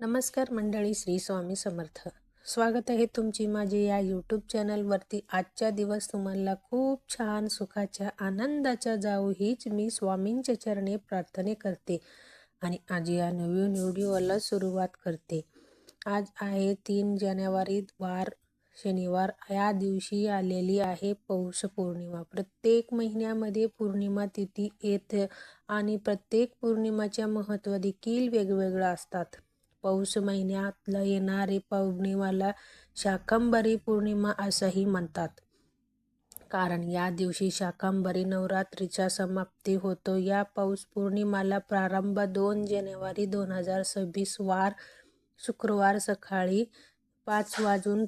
नमस्कार मंडळी श्री स्वामी समर्थ. स्वागत आहे तुमची माझी या यूट्यूब चॅनलवरती आजचा दिवस तुम्हाला खूप छान सुखाच्या आनंदाच्या जाऊ हीच मी स्वामींच्या चरणी प्रार्थने करते आणि आज या नवीन व्हिडिओला सुरुवात करते. आज आहे तीन जानेवारी वार शनिवार. या दिवशी आलेली आहे पौष पौर्णिमा. प्रत्येक महिन्यामध्ये पौर्णिमा तिथी येत आणि प्रत्येक पौर्णिमाच्या महत्त्व देखील वेगवेगळं असतात. पौष महिन्यातलं येणारी पौर्णिमाला शाकंभरी पौर्णिमा असंही म्हणतात. कारण या दिवशी शाकंभरी नवरात्रीच्या समाप्ती होतो. या पौष पौर्णिमाला प्रारंभ दोन जानेवारी दोन हजार सव्वीस वार शुक्रवार सकाळी पाच वाजून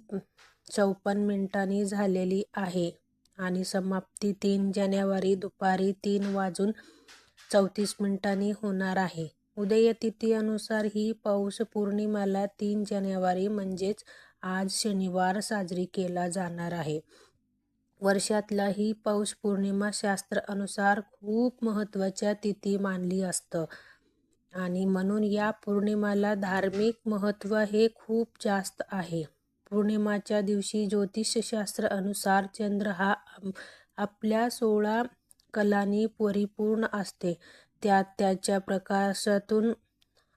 चौपन्न मिनिटांनी झालेली आहे आणि समाप्ती तीन जानेवारी दुपारी तीन वाजून चौतीस मिनिटांनी होणार आहे. उदयतिथीनुसार ही पौष पौर्णिमाला तीन जानेवारी म्हणजेच आज शनिवार साजरी केला जाणार आहे. वर्षातला ही पौष पौर्णिमा शास्त्र अनुसार खूप महत्त्वाच्या तिथी मानली असतं. आणि म्हणून या पौर्णिमाला धार्मिक महत्त्व हे खूप जास्त आहे. पौर्णिमाच्या दिवशी ज्योतिषशास्त्र अनुसार चंद्र हा आपल्या सोळा कलांनी परिपूर्ण असते. त्यात त्याच्या प्रकाशातून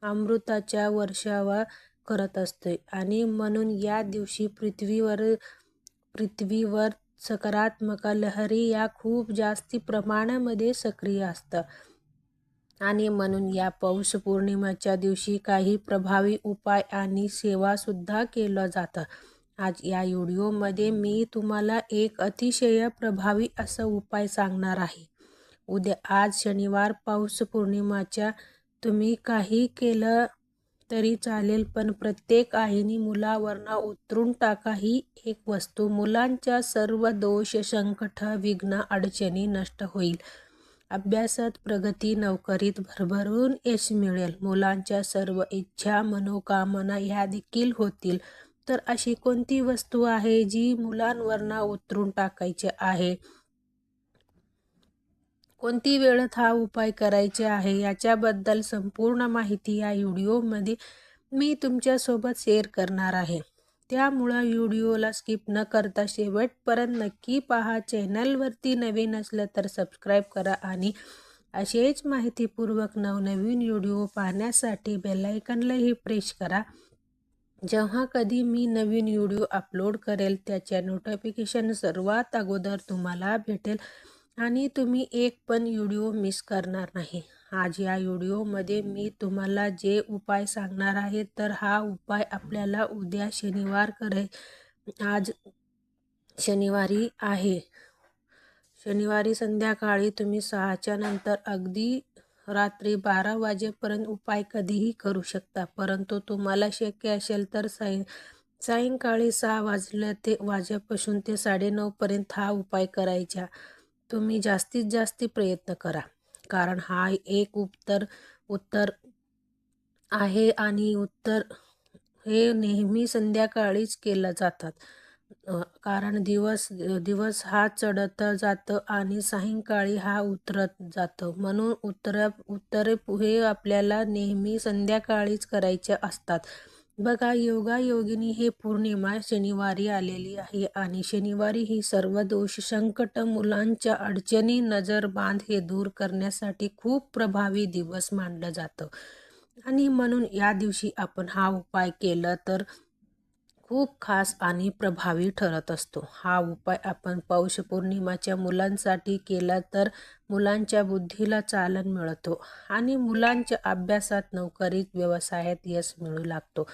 अमृताच्या वर्षावा करत असते आणि म्हणून या दिवशी पृथ्वीवर पृथ्वीवर सकारात्मक लहरी या खूप जास्ती प्रमाणामध्ये सक्रिय असतात. आणि म्हणून या पौष पौर्णिमेच्या दिवशी काही प्रभावी उपाय आणि सेवासुद्धा केलं जातं आज या व्हिडिओमध्ये मी तुम्हाला एक अतिशय प्रभावी असा उपाय सांगणार आहे. उद्या आज शनिवार पाऊस पौर्णिमाच्या तुम्ही काही केलं तरी चालेल पण प्रत्येक आईने मुलावरनं उतरून टाका ही एक वस्तू. मुलांच्या सर्व दोष संकट विघ्न अडचणी नष्ट होईल. अभ्यासात प्रगती नोकरीत भरभरून यश मिळेल. मुलांच्या सर्व इच्छा मनोकामना ह्या देखील होतील. तर अशी कोणती वस्तू आहे जी मुलांवरनं उतरून टाकायची आहे? कोणती वेळेत हा उपाय करायचे आहे याच्याबद्दल संपूर्ण माहिती या व्हिडिओमध्ये मी तुमच्यासोबत शेअर करणार आहे. त्यामुळं व्हिडिओला स्किप न करता शेवटपर्यंत नक्की पहा. चॅनलवरती नवीन असलं तर सबस्क्राईब करा आणि असेच माहितीपूर्वक नवनवीन व्हिडिओ पाहण्यासाठी बेलायकनलाही प्रेस करा. जेव्हा कधी मी नवीन व्हिडिओ अपलोड करेल त्याच्या नोटिफिकेशन सर्वात अगोदर तुम्हाला भेटेल. आणि तुम्ही एक पण व्हिडिओ मिस करणार नाही. आज या व्हिडिओमध्ये मी तुम्हाला जे उपाय सांगणार आहे तर हा उपाय आपल्याला उद्या शनिवार करे आज शनिवारी आहे. शनिवारी संध्याकाळी तुम्ही सहाच्या नंतर अगदी रात्री बारा वाजेपर्यंत उपाय कधीही करू शकता. परंतु तुम्हाला शक्य असेल तर साय सायंकाळी सहा वाजल्या ते वाजेपासून ते साडेनऊपर्यंत हा उपाय करायचा. तुम्ही जास्तीत जास्त प्रयत्न करा. कारण हा एक उत्तर उत्तर आहे आणि उत्तर हे नेहमी संध्याकाळीच केलं जातात. कारण दिवस दिवस हा चढत जातं आणि सायंकाळी हा उतरत जातं. म्हणून उत्तर उत्तरे हे आपल्याला नेहमी संध्याकाळीच करायचे असतात. बघा योगा योगिनी हे पौर्णिमा शनिवारी आलेली आहे आणि शनिवारी ही सर्व दोष संकट मुलांच्या अडचणी नजर बांध हे दूर करण्यासाठी खूप प्रभावी दिवस मानलं जातं. आणि म्हणून या दिवशी आपण हा उपाय केला तर खूप खास आणि प्रभावी ठरत असतो. हा उपाय आपण पौष पौर्णिमाच्या मुलांसाठी केला तर मुलांच्या बुद्धीला चालन मिळतो आणि मुलांच्या अभ्यासात नोकरीत व्यवसायात यश मिळू लागतो.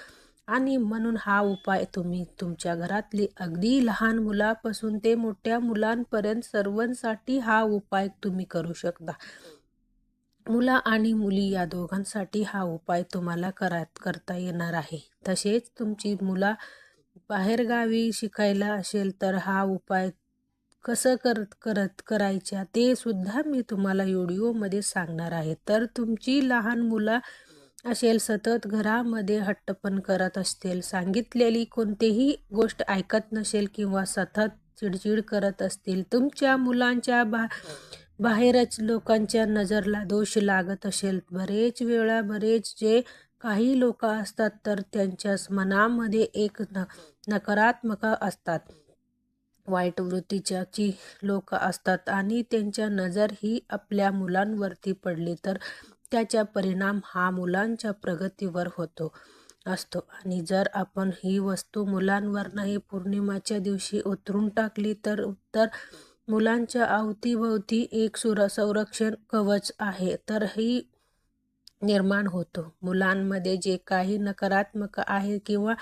आणि म्हणून हा उपाय तुम्ही तुमच्या घरातली अगदी लहान मुलापासून ते मोठ्या मुलांपर्यंत सर्वांसाठी हा उपाय तुम्ही करू शकता. मुला आणि मुली या दोघांसाठी हा उपाय तुम्हाला करा करता येणार आहे. तसेच तुमची मुला बाहेरगावी शिकायला असेल तर हा उपाय कसं करत करत करायच्या ते सुद्धा मी तुम्हाला व्हिडिओमध्ये सांगणार आहे. तर तुमची लहान मुलं असेल सतत घरामध्ये हट्टपण करत असतील सांगितलेली कोणतीही गोष्ट ऐकत नसेल किंवा सतत चिडचिड करत असतील तुमच्या मुलांच्या बा बाहेरच लोकांच्या नजरला दोष लागत असेल बरेच वेळा बरेच जे काही लोक असतात तर त्यांच्या मनामध्ये एक न नकारात्मक असतात. वाईट वृत्तीच्या ची लोक असतात आणि त्यांच्या नजर ही आपल्या मुलांवरती पडली तर त्याचा परिणाम हा मुलांच्या प्रगतीवर होतो असतो. आणि जर आपण ही वस्तू मुलांवर नाही पौर्णिमाच्या दिवशी उतरून टाकली तर तर मुलांच्या अवतीभोवती एक सुर संरक्षण कवच आहे. तर ही निर्माण होतो. मुलांमध्ये जे काही नकारात्मक आहे किंवा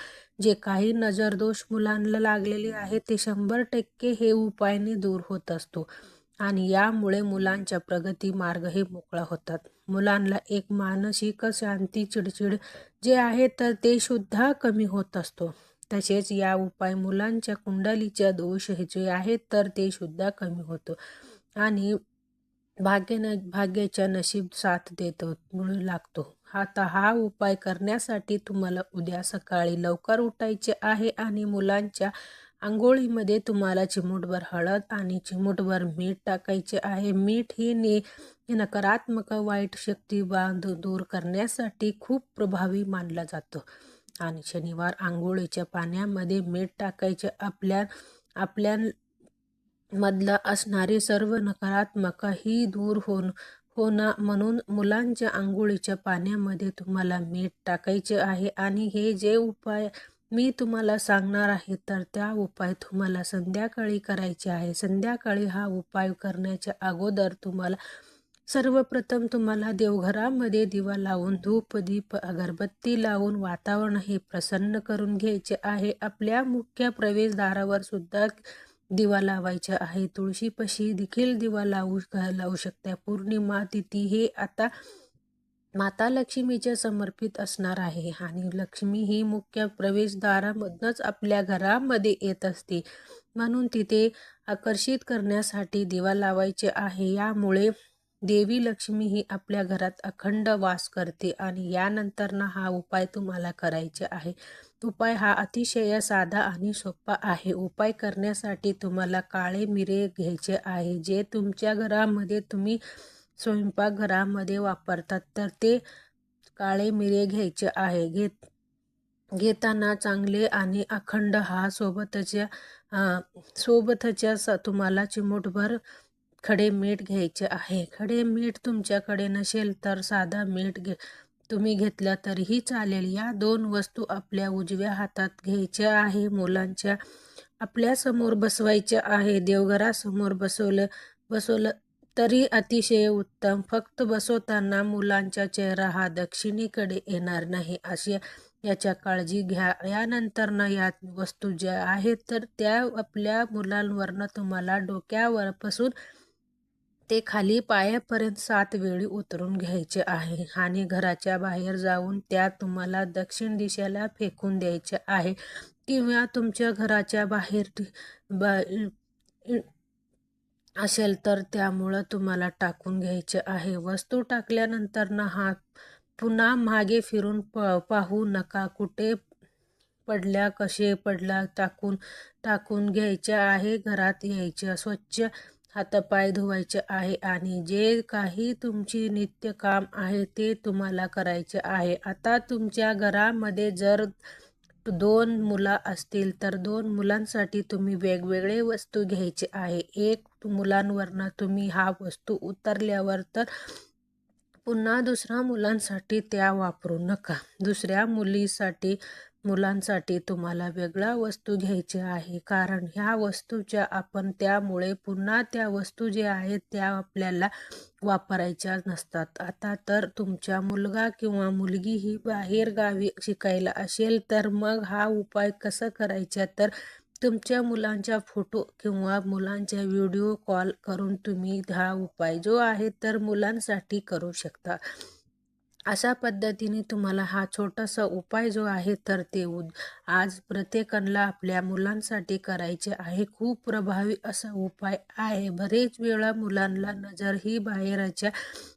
जे काही नजरदोष मुलांना लागलेले आहे ते शंभर टक्के हे उपायाने दूर होत असतो. आणि यामुळे मुलांच्या प्रगती मार्ग हे मोकळा होतात. मुलांना एक मानसिक शांती चिडचिड जे आहे तर ते सुद्धा कमी होत असतो. तसेच या उपाय मुलांच्या कुंडलीच्या दोष हे जे आहेत तर ते सुद्धा कमी होतो. आणि भाग्य न भाग्याच्या नशीब साथ देतो म्हणू लागतो. आता हा उपाय करण्यासाठी तुम्हाला उद्या सकाळी लवकर उठायचे आहे आणि मुलांच्या आंघोळीमध्ये तुम्हाला चिमूटभर हळद आणि चिमूटभर मीठ टाकायचे आहे. मीठ ही ने नकारात्मक वाईट शक्ती बांध दूर करण्यासाठी खूप प्रभावी मानला जातो. आणि शनिवार आंघोळीच्या पाण्यामध्ये मीठ टाकायचे. आपल्या आपल्या मधला असणारी सर्व नकारात्मक ही दूर होऊन होणं म्हणून मुलांच्या आंघोळीच्या पाण्यामध्ये तुम्हाला मीठ टाकायचे आहे आणि हे जे उपाय मी तुम्हाला सांगणार आहे तर त्या उपाय तुम्हाला संध्याकाळी करायचे आहे. संध्याकाळी हा उपाय करण्याच्या अगोदर तुम्हाला सर्वप्रथम तुम्हाला देवघरामध्ये दिवा लावून धूप दीप अगरबत्ती लावून वातावरण हे प्रसन्न करून घ्यायचे आहे. आपल्या मुख्य प्रवेशद्वारावर सुद्धा दिवा लावायचा आहे. तुळशीपाशी देखील दिवा लावू लावू शकता. पौर्णिमा तिथी हे आता माता लक्ष्मीच्या समर्पित असणार आहे. आणि लक्ष्मी ही मुख्य प्रवेशद्वारामधनंच आपल्या घरामध्ये येत असते. म्हणून तिथे आकर्षित करण्यासाठी दिवा लावायचे आहे. यामुळे देवी लक्ष्मी ही आपल्या घरात अखंड वास करते आणि यानंतर ना हा उपाय तुम्हाला करायचे आहे. उपाय हा अतिशय साधा आणि सोपा आहे. उपाय करण्यासाठी तुम्हाला काळे मिरे घ्यायचे आहे जे तुमच्या घरामध्ये तुम्ही स्वयंपाकघरामध्ये वापरतात. तर ते काळे मिरे घ्यायचे आहे. घेत घेताना चांगले आणि अखंड हा सोबतच्या सोबतच्या स तुम्हाला चिमूटभर खडे मीठ घ्यायचे आहे. खडे मीठ तुमच्याकडे नसेल तर साधा मीठ घे. तुम्ही घेतला तरीही चालेल. या दोन वस्तू आपल्या उजव्या हातात घ्यायच्या आहे. मुलांच्या आपल्यासमोर बसवायच्या आहे. देवघरासमोर बसवलं बसवलं तरी अतिशय उत्तम. फक्त बसवताना मुलांचा चेहरा हा दक्षिणेकडे येणार नाही. अशी याच्या काळजी घ्या. यानंतर ना या वस्तू ज्या आहेत तर त्या आपल्या मुलांवरनं तुम्हाला डोक्यावर डोक्यावरपासून ते खाली पायापर्यंत सात वेळी उतरून घ्यायचे आहे आणि घराच्या बाहेर जाऊन त्या तुम्हाला दक्षिण दिशेला फेकून द्यायचे आहे किंवा तुमच्या घराच्या बाहेर बा असेल तर त्यामुळं तुम्हाला टाकून घ्यायचे आहे. वस्तू टाकल्यानंतर ना हा पुन्हा मागे फिरून प पाहू नका. कुठे पडल्या कसे पडला टाकून टाकून घ्यायचे आहे. घरात यायचे. स्वच्छ हातपाय धुवायचे आहे आणि जे काही तुमची नित्य काम आहे ते तुम्हाला करायचे आहे. आता तुमच्या घरामध्ये जर दोन मुलं असतील तर दोन मुलांसाठी तुम्ही वेगवेगळे वस्तू घ्यायचे आहे. एक मुलांवरनं तुम्ही हा वस्तू उतरल्यावर तर पुन्हा दुसऱ्या मुलांसाठी त्या वापरू नका. दुसऱ्या मुलीसाठी मुलांसाठी तुम्हाला वेगळा वस्तू घ्यायची आहे. कारण ह्या वस्तूच्या आपण त्यामुळे पुन्हा त्या वस्तू ज्या आहेत त्या आपल्याला वापरायच्या नसतात. आता तर तुमच्या मुलगा किंवा मुलगी ही बाहेर गावी शिकायला असेल तर मग हा उपाय कसा करायचा? तर तुमच्या मुलांच्या फोटो किंवा मुलांच्या व्हिडिओ कॉल करून तुम्ही हा उपाय जो आहे तर मुलांसाठी करू शकता. अशा पद्धतीने तुम्हाला हा छोटासा उपाय जो आहे तर ते आज प्रत्येकाला आपल्या मुलांसाठी करायचे आहे. खूप प्रभावी असा उपाय आहे. बरेच वेळा मुलांना नजर ही बाहेरच्या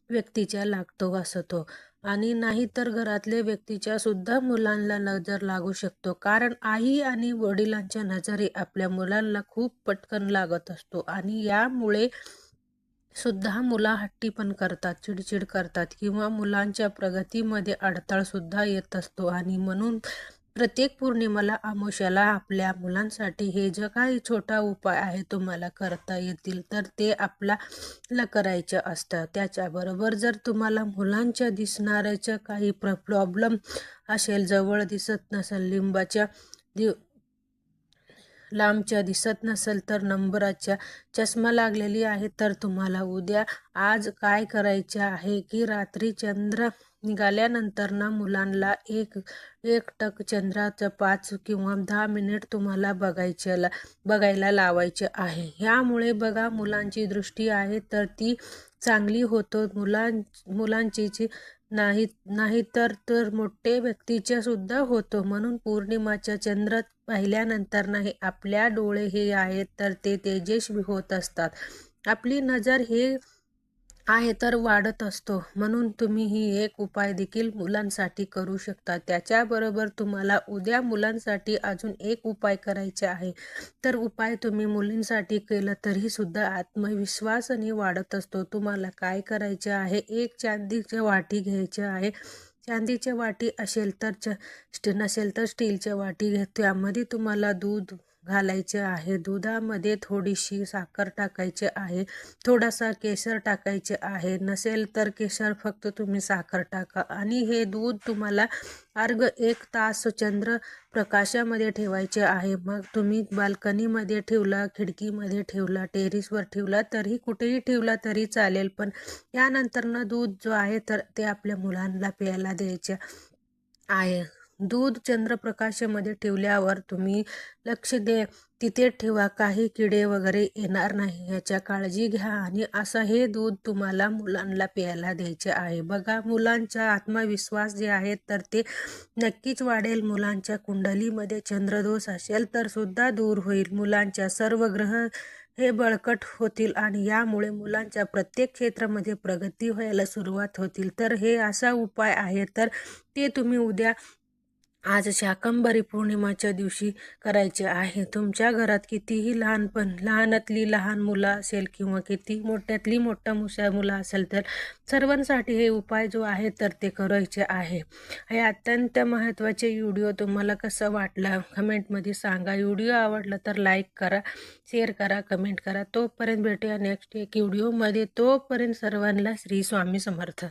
व्यक्तीच्या लागतो असतो. आणि नाही तर घरातल्या व्यक्तीच्या सुद्धा मुलांना नजर लागू शकतो. कारण आई आणि वडिलांच्या नजरे आपल्या मुलांना खूप पटकन लागत असतो. आणि यामुळे सुद्धा मुला हट्टी पण करतात चिडचिड करतात किंवा मुलांच्या प्रगतीमध्ये अडथळासुद्धा येत असतो. आणि म्हणून प्रत्येक पौर्णिमेला अमावस्याला आपल्या मुलांसाठी हे जे काही छोटा उपाय आहे तुम्हाला करता येतील तर ते आपल्याला करायचं असतं त्याच्याबरोबर जर तुम्हाला मुलांच्या दिसणाऱ्याच्या काही प्र प्रॉब्लेम असेल जवळ दिसत नसेल लिंबाच्या दिव लांबच्या दिसत नसेल तर नंबराच्या चष्मा लागलेली आहे तर तुम्हाला उद्या आज काय करायचे आहे की रात्री चंद्र निघाल्यानंतर ना मुलांना एक एक टक चंद्राचं पाच किंवा दहा मिनिट तुम्हाला बघायचे बघायला लावायचे आहे. ह्यामुळे बघा मुलांची दृष्टी आहे तर ती चांगली होतो. मुलां मुलांची नाही नाहीतर तर मोठे व्यक्तीच्या सुद्धा होतो. म्हणून पौर्णिमाच्या चंद्रात पाहिल्यानंतर नाही आपल्या डोळे हे आहेत तर ते तेजस्वी होत असतात. आपली नजर हे आहे तर वाढत असतो. म्हणून तुम्ही ही एक उपाय देखील मुलांसाठी करू शकता. त्याच्याबरोबर तुम्हाला उद्या मुलांसाठी अजून एक उपाय करायचे आहे. तर उपाय तुम्ही मुलींसाठी केलं तरी सुद्धा आत्मविश्वासाने वाढत असतो. तुम्हाला काय करायचे आहे? एक चांदीच्या वाटी घ्यायचे आहे. चांदीच्या वाटी असेल तर च नसेल तर स्टीलच्या वाटी घ्या. त्यामध्ये तुम्हाला दूध घालायचे आहे. दुधामध्ये थोडीशी साखर टाकायची आहे. थोडासा केशर टाकायचे आहे. नसेल तर केशर फक्त तुम्ही साखर टाका. आणि हे दूध तुम्हाला अर्घ एक तास चंद्र प्रकाशामध्ये ठेवायचे आहे. मग तुम्ही बाल्कनीमध्ये ठेवला खिडकीमध्ये ठेवला टेरिसवर ठेवला तरी कुठेही ठेवला तरी चालेल. पण यानंतरनं दूध जो आहे तर ते आपल्या मुलांना प्यायला द्यायचे आहे. दूध चंद्रप्रकाशामध्ये ठेवल्यावर तुम्ही लक्ष दे तिथे ठेवा काही किडे वगैरे येणार नाही. याच्या काळजी घ्या आणि असं हे दूध तुम्हाला मुलांना प्यायला द्यायचे आहे. बघा मुलांचा आत्मविश्वास जे आहे तर ते नक्कीच वाढेल. मुलांच्या कुंडलीमध्ये चंद्रदोष असेल तर सुद्धा दूर होईल. मुलांच्या सर्व ग्रह हे बळकट होतील आणि यामुळे मुलांच्या प्रत्येक क्षेत्रामध्ये प्रगती व्हायला सुरुवात होतील. तर हे असा उपाय आहे तर ते तुम्ही उद्या आज शाकंभरी पौर्णिमाच्या दिवशी करायचे आहे. तुमच्या घरात कितीही लहानपण लहानातली लहान मुलं असेल किंवा किती मोठ्यातली मोठा मुसा मुलं असेल तर सर्वांसाठी हे उपाय जो आहे तर ते करायचे आहे. हे अत्यंत महत्त्वाचे व्हिडिओ तुम्हाला कसं वाटलं कमेंटमध्ये सांगा. व्हिडिओ आवडला तर लाईक करा शेअर करा कमेंट करा. तोपर्यंत भेटूया नेक्स्ट एक व्हिडिओमध्ये. तोपर्यंत सर्वांना श्री स्वामी समर्थ.